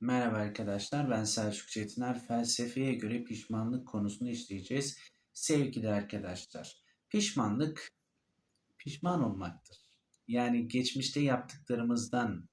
Merhaba arkadaşlar, ben Selçuk Çetiner. Felsefeye göre pişmanlık konusunu işleyeceğiz. Sevgili arkadaşlar, pişmanlık pişman olmaktır. Yani geçmişte yaptıklarımızdan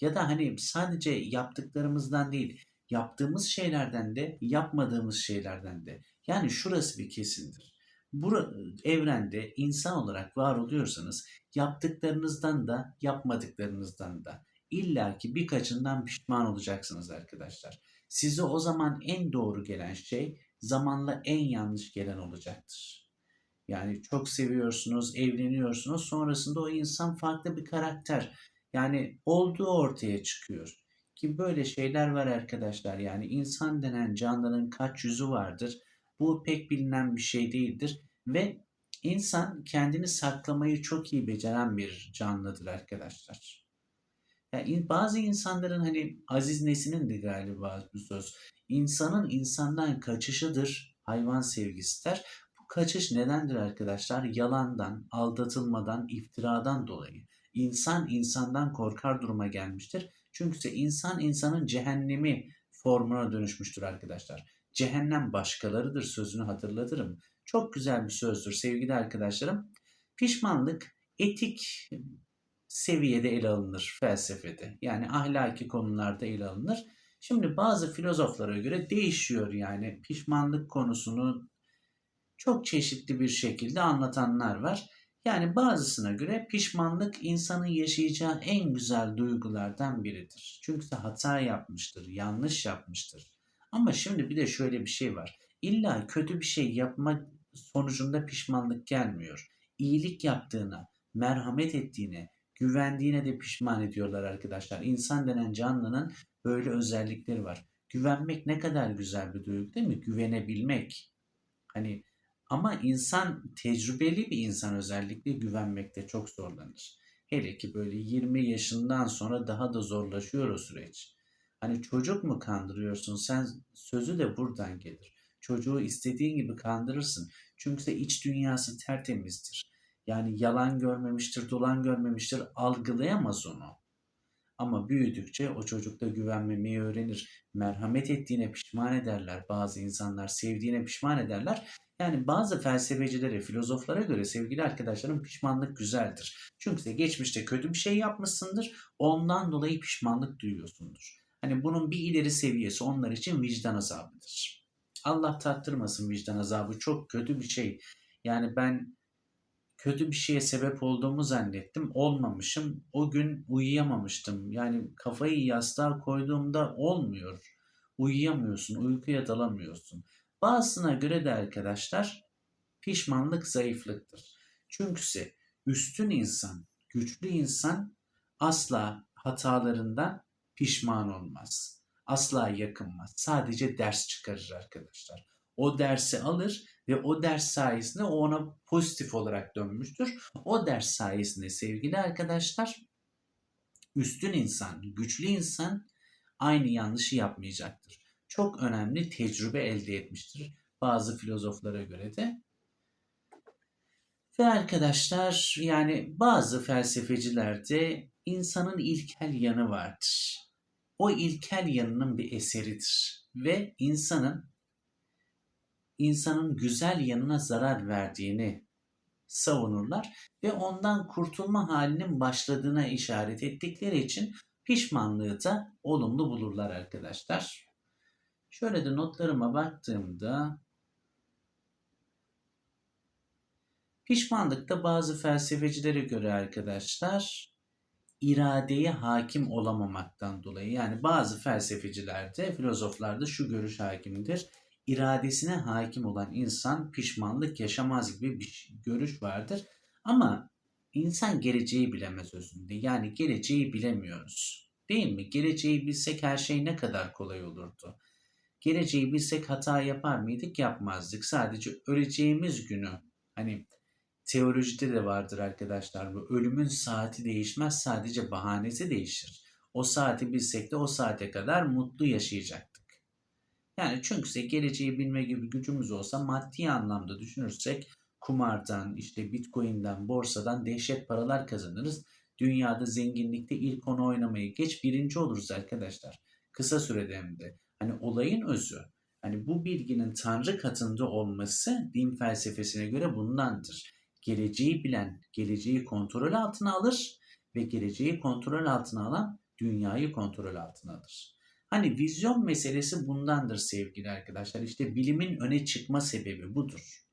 ya da hani sadece yaptıklarımızdan değil, yaptığımız şeylerden de, yapmadığımız şeylerden de. Yani şurası bir kesindir. Bu evrende insan olarak var oluyorsanız yaptıklarınızdan da yapmadıklarınızdan da illaki birkaçından pişman olacaksınız arkadaşlar. Size o zaman en doğru gelen şey zamanla en yanlış gelen olacaktır. Yani çok seviyorsunuz, evleniyorsunuz. Sonrasında o insan farklı bir karakter. Yani olduğu ortaya çıkıyor. Ki böyle şeyler var arkadaşlar. Yani insan denen canlının kaç yüzü vardır? Bu pek bilinen bir şey değildir. Ve insan kendini saklamayı çok iyi beceren bir canlıdır arkadaşlar. Yani bazı insanların hani Aziz Nesin'in de galiba bu söz. İnsanın insandan kaçışıdır hayvan sevgisi der. Bu kaçış nedendir arkadaşlar? Yalandan, aldatılmadan, iftiradan dolayı. İnsan insandan korkar duruma gelmiştir. Çünkü insan insanın cehennemi formuna dönüşmüştür arkadaşlar. Cehennem başkalarıdır sözünü hatırlatırım. Çok güzel bir sözdür sevgili arkadaşlarım. Pişmanlık etik seviyede ele alınır felsefede. Yani ahlaki konularda ele alınır. Şimdi bazı filozoflara göre değişiyor yani pişmanlık konusunu çok çeşitli bir şekilde anlatanlar var. Yani bazısına göre pişmanlık insanın yaşayacağı en güzel duygulardan biridir. Çünkü hata yapmıştır, yanlış yapmıştır. Ama şimdi bir de şöyle bir şey var. İlla kötü bir şey yapma sonucunda pişmanlık gelmiyor. İyilik yaptığına, merhamet ettiğine, güvendiğine de pişman ediyorlar arkadaşlar. İnsan denen canlının böyle özellikleri var. Güvenmek ne kadar güzel bir duygu değil mi? Güvenebilmek. Hani ama insan tecrübeli bir insan özellikle güvenmekte çok zorlanır. Hele ki böyle 20 yaşından sonra daha da zorlaşıyor o süreç. Hani çocuk mu kandırıyorsun sen sözü de buradan gelir. Çocuğu istediğin gibi kandırırsın. Çünkü de iç dünyası tertemizdir. Yani yalan görmemiştir, dolan görmemiştir, algılayamaz onu. Ama büyüdükçe o çocukta güvenmemeyi öğrenir. Merhamet ettiğine pişman ederler bazı insanlar, sevdiğine pişman ederler. Yani bazı felsefecilere, filozoflara göre sevgili arkadaşlarım pişmanlık güzeldir. Çünkü geçmişte kötü bir şey yapmışsındır, ondan dolayı pişmanlık duyuyorsundur. Hani bunun bir ileri seviyesi onlar için vicdan azabıdır. Allah tattırmasın vicdan azabı çok kötü bir şey. Yani ben kötü bir şeye sebep olduğumu zannettim. Olmamışım. O gün uyuyamamıştım. Yani kafayı yastığa koyduğumda olmuyor. Uyuyamıyorsun, uykuya dalamıyorsun. Bazısına göre de arkadaşlar pişmanlık zayıflıktır. Çünkü üstün insan, güçlü insan asla hatalarından pişman olmaz. Asla yakınmaz. Sadece ders çıkarır arkadaşlar. O dersi alır ve o ders sayesinde o ona pozitif olarak dönmüştür. O ders sayesinde sevgili arkadaşlar üstün insan, güçlü insan aynı yanlışı yapmayacaktır. Çok önemli tecrübe elde etmiştir bazı filozoflara göre de. Ve arkadaşlar yani bazı felsefecilerde insanın ilkel yanı vardır. O ilkel yanının bir eseridir ve insanın insanın güzel yanına zarar verdiğini savunurlar ve ondan kurtulma halinin başladığına işaret ettikleri için pişmanlığı da olumlu bulurlar arkadaşlar. Şöyle de notlarıma baktığımda pişmanlıkta bazı felsefecilere göre arkadaşlar iradeye hakim olamamaktan dolayı yani bazı felsefecilerde, filozoflarda şu görüş hakimdir iradesine hakim olan insan pişmanlık yaşamaz gibi bir görüş vardır. Ama insan geleceği bilemez özünde. Yani geleceği bilemiyoruz. Değil mi? Geleceği bilsek her şey ne kadar kolay olurdu. Geleceği bilsek hata yapar mıydık? Yapmazdık. Sadece öleceğimiz günü hani teolojide de vardır arkadaşlar bu. Ölümün saati değişmez sadece bahanesi değişir. O saati bilsek de o saate kadar mutlu yaşayacak. Yani çünkü geleceği bilme gibi gücümüz olsa maddi anlamda düşünürsek kumardan, işte bitcoin'den, borsadan dehşet paralar kazanırız. Dünyada zenginlikte ilk onu oynamayı geç birinci oluruz arkadaşlar. Kısa sürede hem de. Hani olayın özü. Hani bu bilginin Tanrı katında olması din felsefesine göre bundandır. Geleceği bilen geleceği kontrol altına alır ve geleceği kontrol altına alan dünyayı kontrol altına alır. Hani vizyon meselesi bundandır sevgili arkadaşlar. İşte bilimin öne çıkma sebebi budur.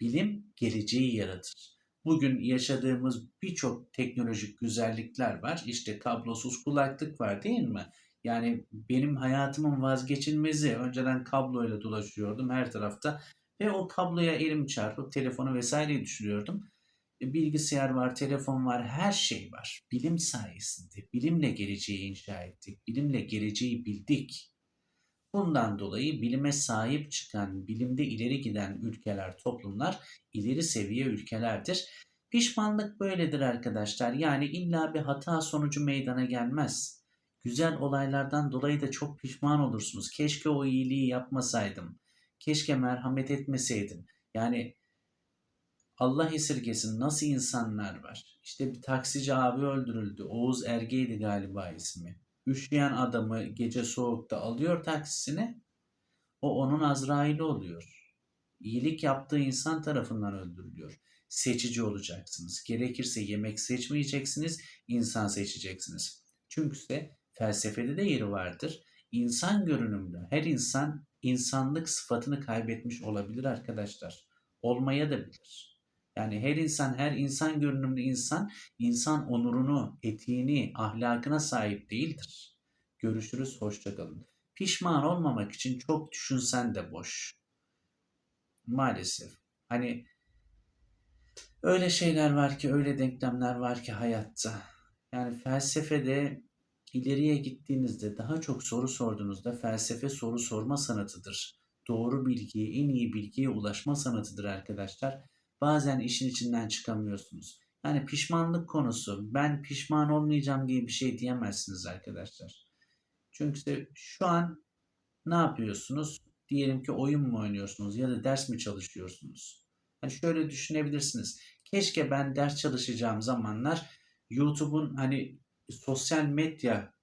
Bilim geleceği yaratır. Bugün yaşadığımız birçok teknolojik güzellikler var. İşte kablosuz kulaklık var değil mi? Yani benim hayatımın vazgeçilmezi. Önceden kabloyla dolaşıyordum her tarafta ve o kabloya elim çarpıp telefonu vesaireyi düşürüyordum. E, Bilgisayar var, telefon var, her şey var. Bilim sayesinde. Bilimle geleceği inşa ettik. Bilimle geleceği bildik. Bundan dolayı bilime sahip çıkan, bilimde ileri giden ülkeler, toplumlar ileri seviye ülkelerdir. Pişmanlık böyledir arkadaşlar. Yani illa bir hata sonucu meydana gelmez. Güzel olaylardan dolayı da çok pişman olursunuz. Keşke o iyiliği yapmasaydım. Keşke merhamet etmeseydim. Yani Allah esirgesin nasıl insanlar var. İşte bir taksici abi öldürüldü. Oğuz Erge'ydi galiba ismi. Üşüyen adamı gece soğukta alıyor taksisine. O onun Azrail'i oluyor. İyilik yaptığı insan tarafından öldürülüyor. Seçici olacaksınız. Gerekirse yemek seçmeyeceksiniz, insan seçeceksiniz. Çünkü ise felsefede de yeri vardır. İnsan görünümlü her insan insanlık sıfatını kaybetmiş olabilir arkadaşlar. Olmaya da bilir. Yani her insan, her insan görünümlü insan, insan onurunu, etiğini, ahlakına sahip değildir. Görüşürüz, hoşçakalın. Pişman olmamak için çok düşünsen de boş. Maalesef. Hani öyle şeyler var ki, öyle denklemler var ki hayatta. Yani felsefede ileriye gittiğinizde, daha çok soru sorduğunuzda felsefe soru sorma sanatıdır. Doğru bilgiye, en iyi bilgiye ulaşma sanatıdır arkadaşlar bazen işin içinden çıkamıyorsunuz. Yani pişmanlık konusu ben pişman olmayacağım diye bir şey diyemezsiniz arkadaşlar. Çünkü şu an ne yapıyorsunuz? Diyelim ki oyun mu oynuyorsunuz ya da ders mi çalışıyorsunuz? Yani şöyle düşünebilirsiniz. Keşke ben ders çalışacağım zamanlar YouTube'un hani sosyal medya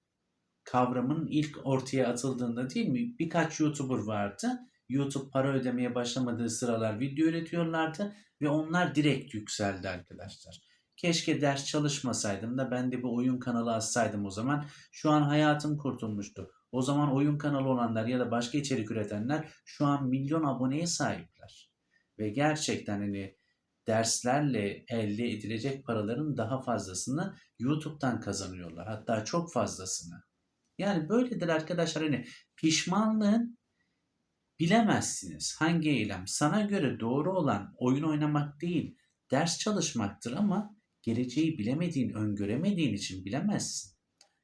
kavramının ilk ortaya atıldığında değil mi? Birkaç YouTuber vardı. YouTube para ödemeye başlamadığı sıralar video üretiyorlardı ve onlar direkt yükseldi arkadaşlar. Keşke ders çalışmasaydım da ben de bir oyun kanalı açsaydım o zaman. Şu an hayatım kurtulmuştu. O zaman oyun kanalı olanlar ya da başka içerik üretenler şu an milyon aboneye sahipler. Ve gerçekten hani derslerle elde edilecek paraların daha fazlasını YouTube'dan kazanıyorlar. Hatta çok fazlasını. Yani böyledir arkadaşlar hani pişmanlığın bilemezsiniz hangi eylem sana göre doğru olan oyun oynamak değil ders çalışmaktır ama geleceği bilemediğin öngöremediğin için bilemezsin.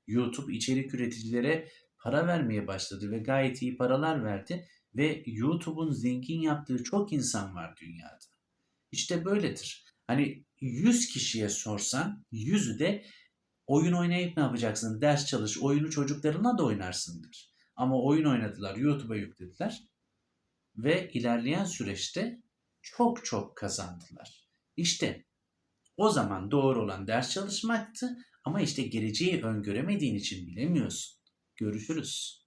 YouTube içerik üreticilere para vermeye başladı ve gayet iyi paralar verdi ve YouTube'un zengin yaptığı çok insan var dünyada. İşte böyledir. Hani 100 kişiye sorsan 100'ü de oyun oynayıp ne yapacaksın? Ders çalış, oyunu çocuklarına da oynarsındır. Ama oyun oynadılar, YouTube'a yüklediler ve ilerleyen süreçte çok çok kazandılar. İşte o zaman doğru olan ders çalışmaktı ama işte geleceği öngöremediğin için bilemiyorsun. Görüşürüz.